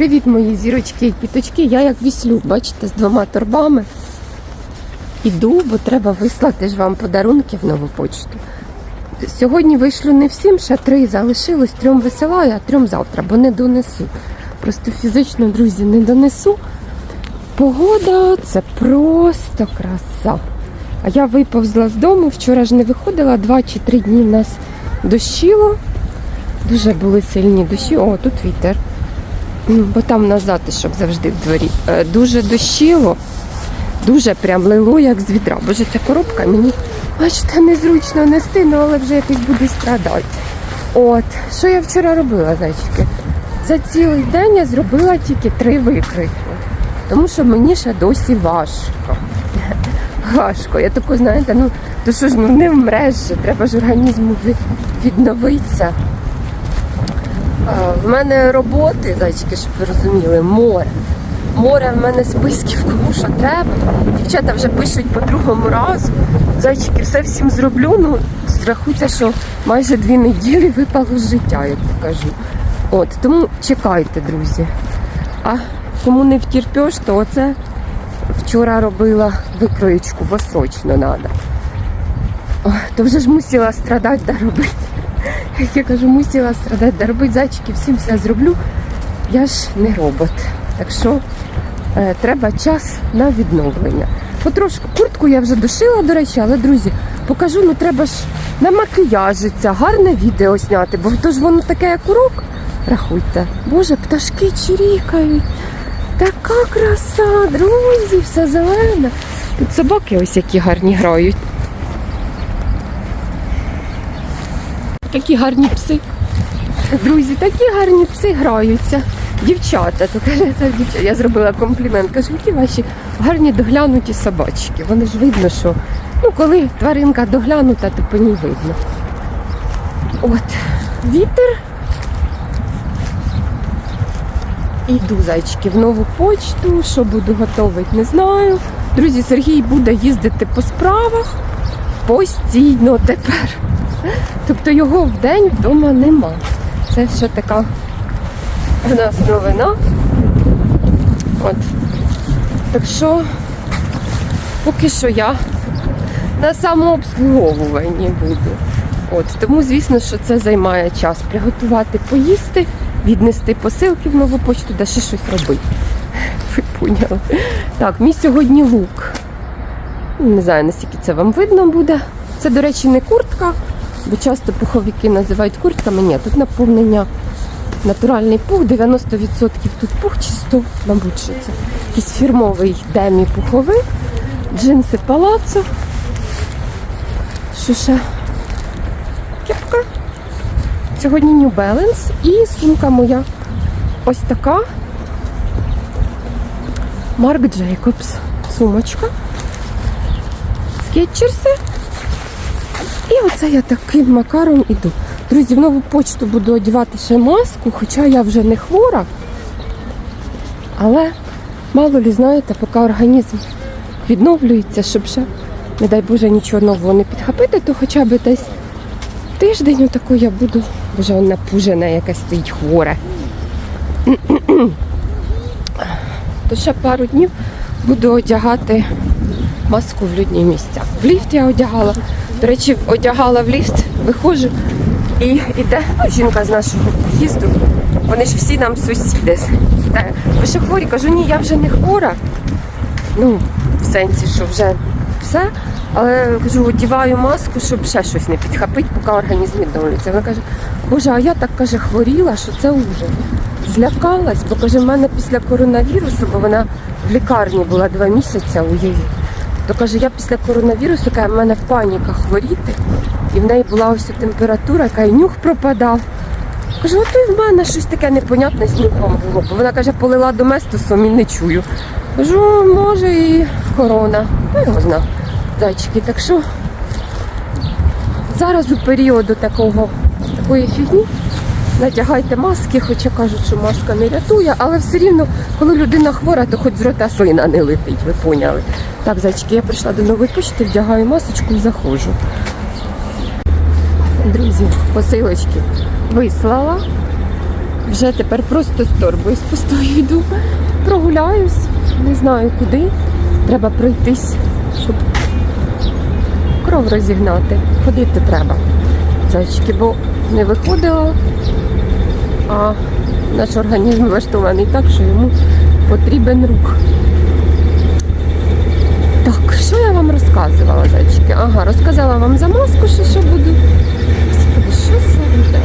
Привіт, мої зірочки і квіточки. Я як віслюк, бачите, з двома торбами. Іду, бо треба вислати ж вам подарунки в нову почту. Сьогодні вийшлю не всім, ще три залишилось, трьом висилаю, а трьом завтра, бо не донесу. Просто фізично, друзі, не донесу. Погода це просто краса. А я виповзла з дому, вчора ж не виходила, два чи три дні в нас дощило. Дуже були сильні дощі. О, тут вітер. М, Бо там на затишок завжди в дворі. Е, Дуже дощило, дуже прям лило, як з відра. Боже, ця коробка мені, бачите, незручно нести, ну але вже якось буде страдати. От, що я вчора робила, зайчики? За цілий день я зробила тільки три викрики. Тому що мені ще досі важко. Важко. Я таку, знаєте, ну то що ж ну не вмреш, треба ж організму відновитися. В мене роботи, зайчики, щоб ви розуміли, море. Море в мене списків, кому що треба. Дівчата вже пишуть по другому разу. Зайчики, все всім зроблю. Ну, зрахуйте, що майже дві неділі випало з життя, як я кажу. От, тому чекайте, друзі. А кому не втерпеш, то оце вчора робила викроєчку, бо срочно треба. То вже ж мусила страдати да робити. Я кажу, мусила страдати да робити зайчики, всім все зроблю. Я ж не робот. Так що е, треба час на відновлення. Потрошку куртку я вже дошила, до речі, але друзі, покажу, ну треба ж на макіяжиться, гарне відео зняти, бо то ж воно таке, як урок. Рахуйте. Боже, пташки чирікають. Така краса, друзі, все зелене. Тут собаки ось які гарні грають. Такі гарні пси. Друзі, такі гарні пси граються. Дівчата, то каже, дівчата. Я зробила комплімент. Кажу, які ваші гарні доглянуті собачки. Вони ж видно, що ну, коли тваринка доглянута, то по ній видно. От, вітер. Іду, зайчики, в нову почту. Що буду готувати, не знаю. Друзі, Сергій буде їздити по справах постійно тепер. Тобто його вдень вдома нема. Це ще така в нас новина. От. Так що поки що я на самообслуговуванні буду. От, тому, звісно, що це займає час. Приготувати поїсти, віднести посилки в нову почту, да ще щось робити. Ви поняли. Так, мій сьогодні лук. Не знаю, наскільки це вам видно буде. Це, до речі, не куртка, бо часто пуховики називають куртками. Ні, тут наповнення натуральний пух, 90% тут пух чи 100, мабуть, що це. Якийсь фірмовий демі пуховик, джинси палацо. Що ще? Кепка. Сьогодні New Balance і сумка моя ось така. Марк Джейкобс. Сумочка. Скетчерси. І оце я таким макаром іду. Друзі, в нову почту буду одягати ще маску, хоча я вже не хвора. Але мало лі, знаєте, поки організм відновлюється, щоб ще, не дай Боже, нічого нового не підхопити, то хоча б десь тиждень отаку я буду, боже, вона напужена, якась стоїть хвора. То ще пару днів буду одягати маску в людні місця. В ліфт я одягала. До речі, одягала в ліфт, виходжу і йде жінка з нашого під'їзду. Вони ж всі нам сусіди. Ви що хворі? Кажу, ні, я вже не хвора. Ну, в сенсі, що вже все. Але кажу, одіваю маску, щоб ще щось не підхопити, поки організм відновлюється. Вона каже, Боже, а я так каже, хворіла, що це ужас. Злякалась, бо каже, в мене після коронавірусу, бо вона в лікарні була два місяці, уявіть. То каже, я після коронавірусу, каже, в мене паніка хворіти. І в неї була ось температура, яка і нюх пропадав. Кажу, от і в мене щось таке непонятне з нюхом було. Бо вона каже, полила доместосом і не чую. Кажу, може і корона. Ну, його знав. Зайчики. Так що зараз у періоду такого, такої фігні надягайте маски, хоча кажуть, що маска не рятує, але все рівно, коли людина хвора, то хоч з рота слина не летить, ви поняли. Так, зайчики, я прийшла до нової почти, вдягаю масочку і заходжу. Друзі, посилочки вислала. Вже тепер просто з торбою з пустою йду. Прогуляюсь, не знаю куди. Треба пройтись, щоб кров розігнати. Ходити треба. Зайчики, бо не виходила, а наш організм влаштований так, що йому потрібен рух. Так, що я вам розказувала, зайчики? Ага, розказала вам за маску, що, що буду. Що це буде?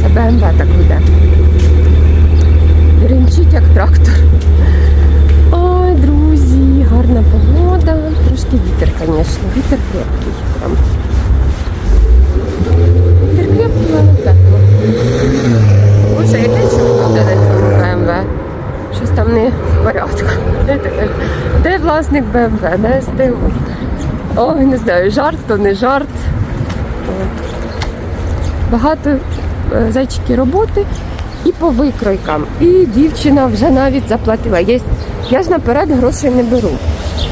Це БМВ так буде. Ринчить як трактор. Ой, друзі, гарна погода. Трошки вітер, звісно. Вітер крепкий. Прям. Вітер крепкий, але тепло. Боже, яке чудо буде цьому БМВ. Щось там не в порядку. Де? Де власник БМВ? Де СТО? Ой, не знаю, жарт то не жарт. Багато е, зайчики роботи і по викройкам. І дівчина вже навіть заплатила. Є, я ж наперед грошей не беру.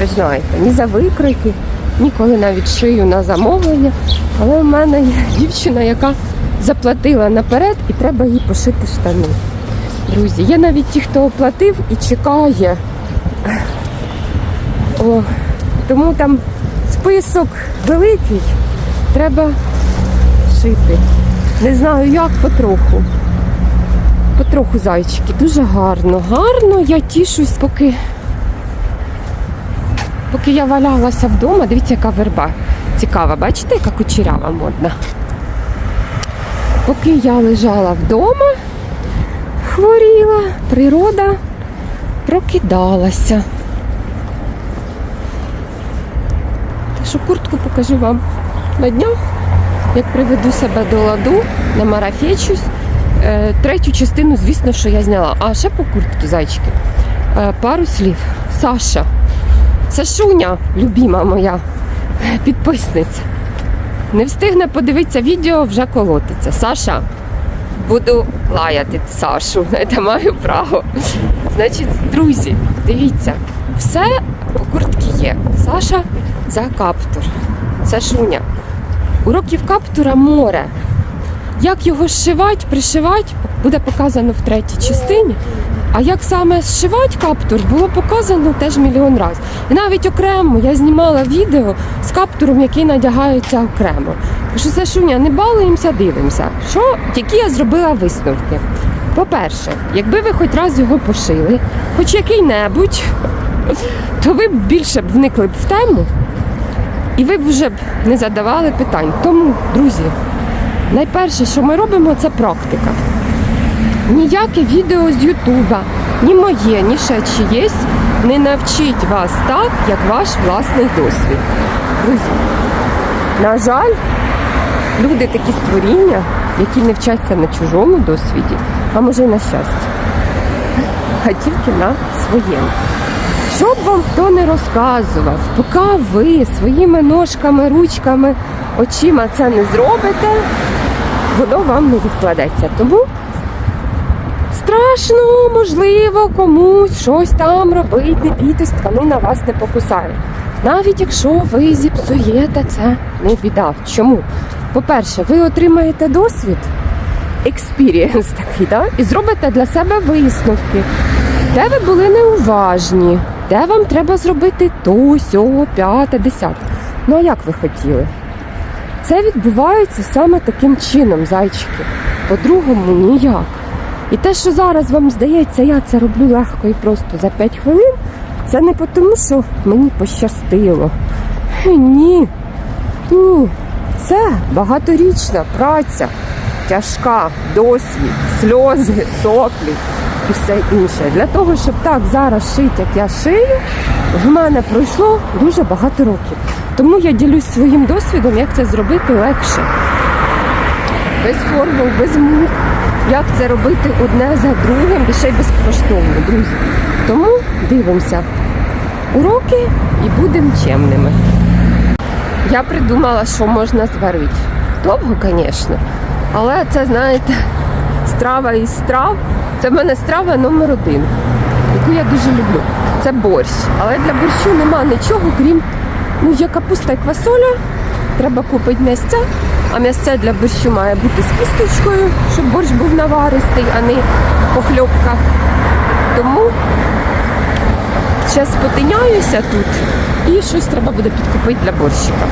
Ви знаєте, ні за викройки, ніколи навіть шию на замовлення. Але в мене є дівчина, яка заплатила наперед і треба їй пошити штани. Друзі, є навіть ті, хто оплатив і чекає. О, тому там список великий. Треба шити. Не знаю як, потроху. Потроху зайчики. Дуже гарно. Гарно, я тішусь, поки. Поки я валялася вдома, дивіться, яка верба цікава. Бачите, яка кучерява модна. Поки я лежала вдома, хворіла, природа прокидалася. Так що куртку покажу вам на днях, як приведу себе до ладу, намарафечусь. Е, Третю частину, звісно, що я зняла. А ще по куртці, зайчики. Е, Пару слів. Саша. Сашуня, любима моя підписниця. Не встигне подивитися відео, вже колотиться. Саша, буду лаяти Сашу, знаєте, маю право. Значить, друзі, дивіться, все по куртці є. Саша за каптур. Сашуня. Уроків каптура море. Як його зшивати, пришивати, буде показано в третій частині. А як саме зшивати каптур, було показано теж мільйон разів. І навіть окремо я знімала відео з каптуром, який надягається окремо. Кажу, Сашуня, не балуємося, дивимося. Що, які я зробила висновки? По-перше, якби ви хоч раз його пошили, хоч який-небудь, то ви б більше б вникли б в тему і ви б вже б не задавали питань. Тому, друзі, найперше, що ми робимо, це практика. Ніяке відео з Ютуба, ні моє, ні ще чиєсь не навчить вас так, як ваш власний досвід. Друзі, на жаль, люди такі створіння, які не вчаться на чужому досвіді, а може й на щастя, а тільки на своєму. Що б вам хто не розказував, поки ви своїми ножками, ручками, очима це не зробите, воно вам не відкладеться. Тому страшно, можливо, комусь щось там робити, не бійтесь, тканина вас не покусає. Навіть якщо ви зіпсуєте, це не біда. Чому? По-перше, ви отримаєте досвід, експірієнс такий, да? і зробите для себе висновки, де ви були неуважні, де вам треба зробити то, сьо, п'яте, десяте. Ну а як ви хотіли? Це відбувається саме таким чином, зайчики. По-другому ніяк. І те, що зараз вам здається, я це роблю легко і просто за 5 хвилин, це не тому, що мені пощастило. Ні. Ні. Це багаторічна праця, тяжка, досвід, сльози, соплі і все інше. Для того, щоб так зараз шити, як я шию, в мене пройшло дуже багато років. Тому я ділюсь своїм досвідом, як це зробити легше. Без формул, без мук. Як це робити одне за другим і ще й безкоштовно, друзі. Тому дивимося уроки і будемо чемними. Я придумала, що можна зварити. Довго, звісно. Але це, знаєте, страва із страв. Це в мене страва номер один. яку я дуже люблю. Це борщ. Але для борщу нема нічого, крім ну, є капуста і квасоля. Треба купити м'ясця, а м'ясце для борщу має бути з кісточкою, щоб борщ був наваристий, а не похльопка. Тому зараз потиняюся тут і щось треба буде підкупити для борщика.